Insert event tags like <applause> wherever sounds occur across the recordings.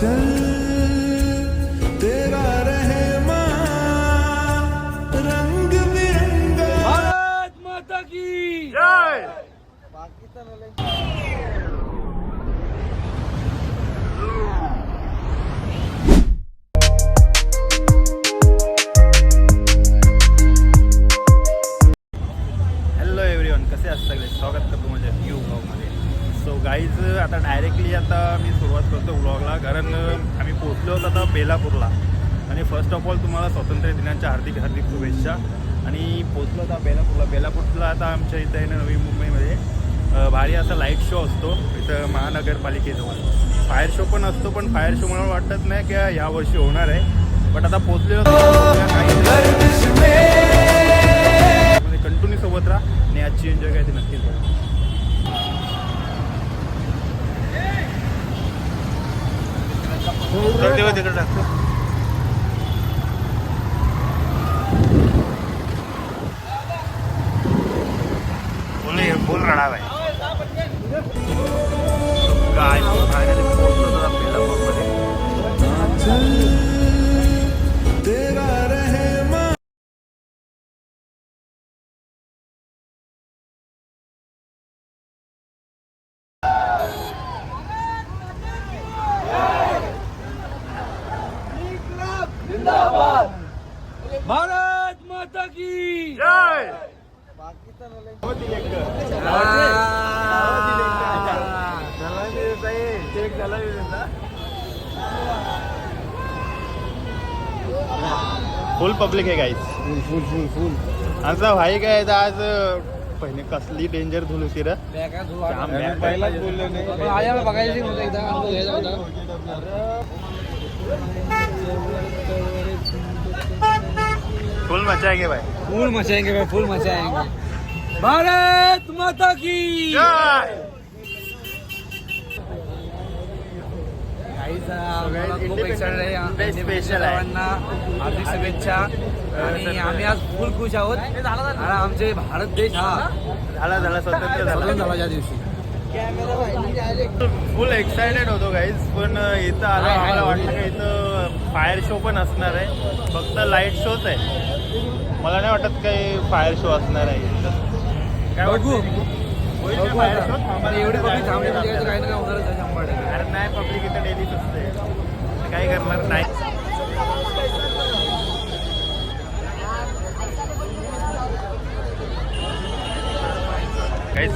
चल कारण आम्ही पोचलो होतो आता बेलापूरला. आणि फर्स्ट ऑफ ऑल तुम्हाला स्वातंत्र्य दिनाच्या हार्दिक हार्दिक शुभेच्छा. आणि पोचलो आता बेलापूरला. बेलापूरला आता आमच्या इथं आहे ना नवी मुंबईमध्ये. भारी असा लाइट शो असतो. इथं महानगरपालिकेजवळ. फायर शो पण असतो पण फायर शो मला वाटत नाही की ह्या वर्षी होणार आहे. बट आता पोचलेलो काही म्हणजे कंटिन्यू सोबत राहा आणि आजची एन्जॉय काय ते नक्कीच करा तर तेव्हा तिकडे. टाकतो भारत माता की जय! फुल पब्लिक आहे गाईच फुल फुल फुल आमचा भाई काय आज पहिले कसली डेंजर धुल होती रे. आया बघायची फुल आहे भाई। फुल मचाएंगे भाई फुल मचाएंगे भारत माता की। खूप excited आहे. सर्वांना हार्दिक शुभेच्छा। आणि आम्ही आज फुल खुश आहोत। आमचे भारत देश हा। झाला झाला स्वतंत्र झाला। झाला ज्या दिवशी। फुल एक्सायटेड होतो गाईज पण इथं आलं. आम्हाला वाटलं की इथं फायर शो पण असणार आहे. फक्त लाइट शोच आहे. मला नाही वाटत काही फायर शो असणार आहे इथं. काय बघू. होईल एवढी थांबली म्हणजे काही ना काही होणारच आहे शंभर टक्के. अरे नाही पब्लिक इथं डेलीच असते तर काय करणार? नाही.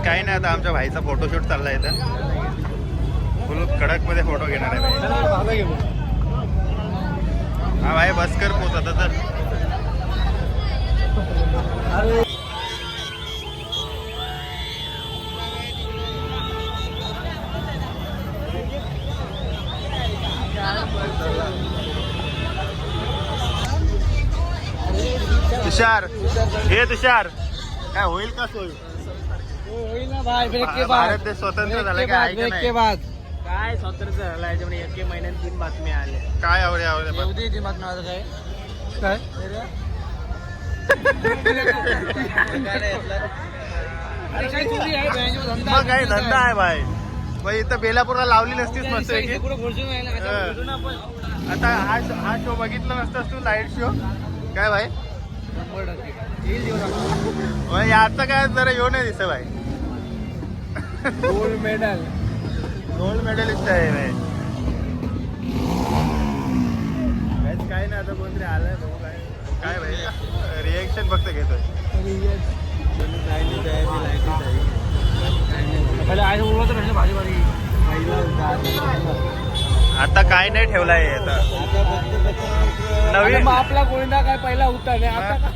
काही नाही आता आमच्या भाईचा फोटोशूट चाललाय इथं. फुल कडकमध्ये फोटो घेणार आहे भाई. हा भाई बस कर पोच आता तर. तुषार हे तुषार. काय होईल का सोय? होईल ना भाई ब्रेक के भा- बाद. भारत देश स्वतंत्र झाला के आहे का ब्रेक नाही? के बाद. काय स्वातंत्र्य झालं एक महिन्यात तीन बातम्या आल्या काय आवडे आवडे येऊ दे आता काय? काय? <laughs> अरे काय चोरी आहे? बँकेचा धंदा मग काही धंदा आहे भाई. भाई इथं बेलापूरला लावली नसतीस मस्त की? हा. आता आता हा शो हा शो बघितला नसतास तू लाइट शो? काय भाई. भाई याचा काय जरा येऊ नाही दिसत भाई. गोल्ड मेडल गोल्ड मेडलिस्ट आहे काय नाही आता कोणतरी आलाय भाऊ काय? काय भाई? रिएक्शन फक्त घेतोय. आता काय नाही ठेवलाय आता. नवीन. आपला गोविंदा काय पहिला होता नाही आता?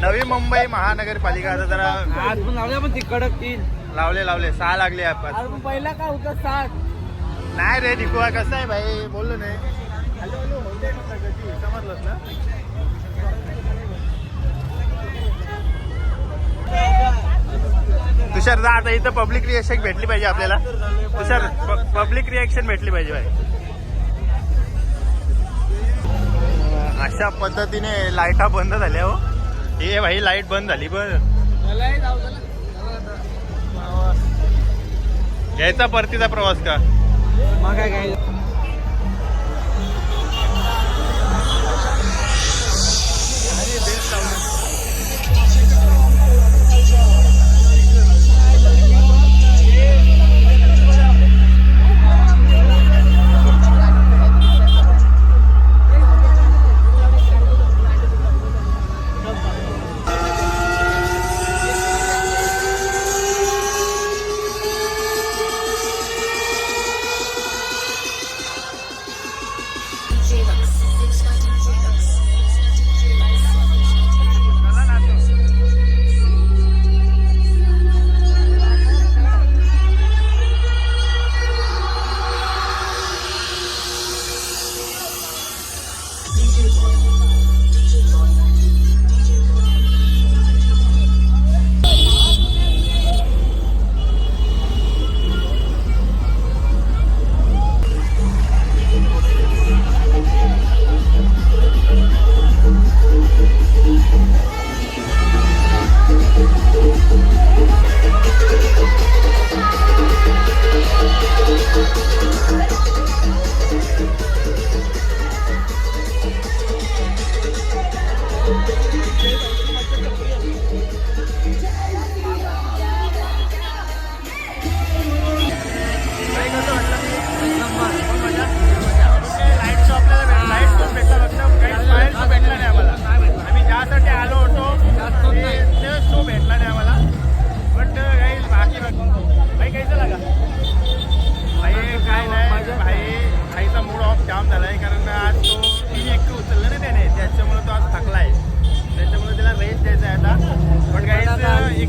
नवी मुंबई महानगरपालिका आता जरा आज पण लावल्या पण ती कडक तीन. लावले लावले. सहा लागले आपण. पहिला काय होता सात? नाही रे डिकुआ कसं आहे भाई? बोललो नाही. हॅलो हॅलो होते ना तुषार जा आता इथं पब्लिक रिएक्शन भेटली पाहिजे आपल्याला. तुषार पब्लिक रिएक्शन भेटली पाहिजे भाई. अशा पद्धतीने लाईटा बंद झाल्या हो. हे भाई लाइट बंद झाली बरं. घ्यायचा परतीचा प्रवास का? मग काय घ्यायचं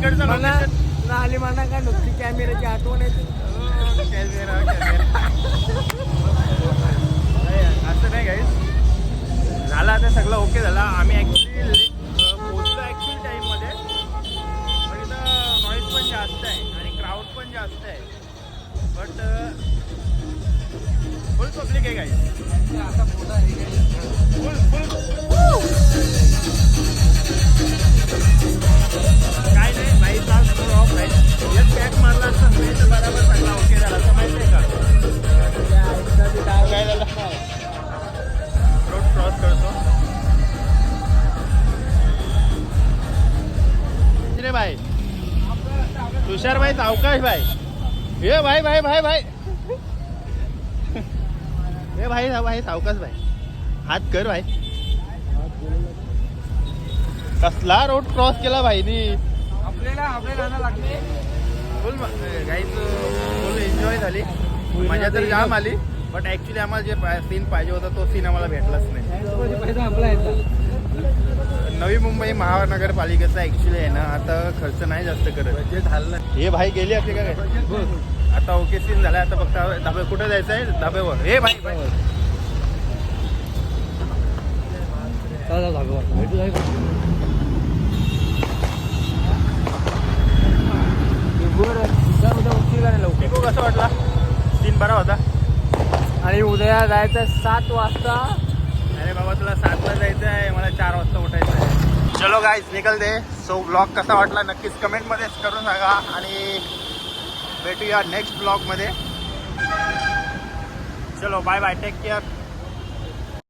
काही इकडचं लोकेशन आली म्हणा का नुकती कॅमेऱ्याची आठवण येते. Camera camera. असं नाही गाईस झालं आता सगळं ओके झाला. आम्ही ॲक्च्युली पोचलो ॲक्च्युली टाईममध्ये पण इथं नॉईज पण जास्त आहे आणि क्राऊड पण जास्त आहे. बट फुल पब्लिक आहे गाईस फुल फुल काय नाही भाई तास मूड ऑफ नाही एक पॅक मारला असता नाही तर बरोबर सगळा ओके झाला असं माहिती आहे का? काय झालं रोड क्रॉस करतो रे भाई तुषार भाई सावकाश भाई हे भाई भाई भाई भाई हे भाई भाई सावकाश भाई हात कर भाई कसला रोड क्रॉस केला भाईनी? आपल्याला आपल्या गाणं लागले. फुल गाईच फुल एन्जॉय झाली. मजा तर जाम आली बट ऍक्च्युली आम्हाला जे सीन पाहिजे होता तो सीन आम्हाला भेटलाच नाही. पैसा आपला येतात नवी मुंबई महानगरपालिकेचा ऍक्च्युली आहे ना आता खर्च नाही जास्त करत. हे भाई गेली असते का काय? आता ओके सीन झालाय आता फक्त धाबे कुठे जायचं आहे? धाब्यावर. हे भाई भाई. निघू कसं वाटला सीन बरा होता आणि उद्या जायचं सात वाजता. अरे बाबा तुला सातला जायचं आहे. मला चार वाजता उठायचं आहे. चलो गाईज निकलते. सो ब्लॉग कसा वाटला नक्कीच कमेंटमध्येच करून सांगा. आणि भेटूया नेक्स्ट ब्लॉगमध्ये चलो बाय बाय टेक केअर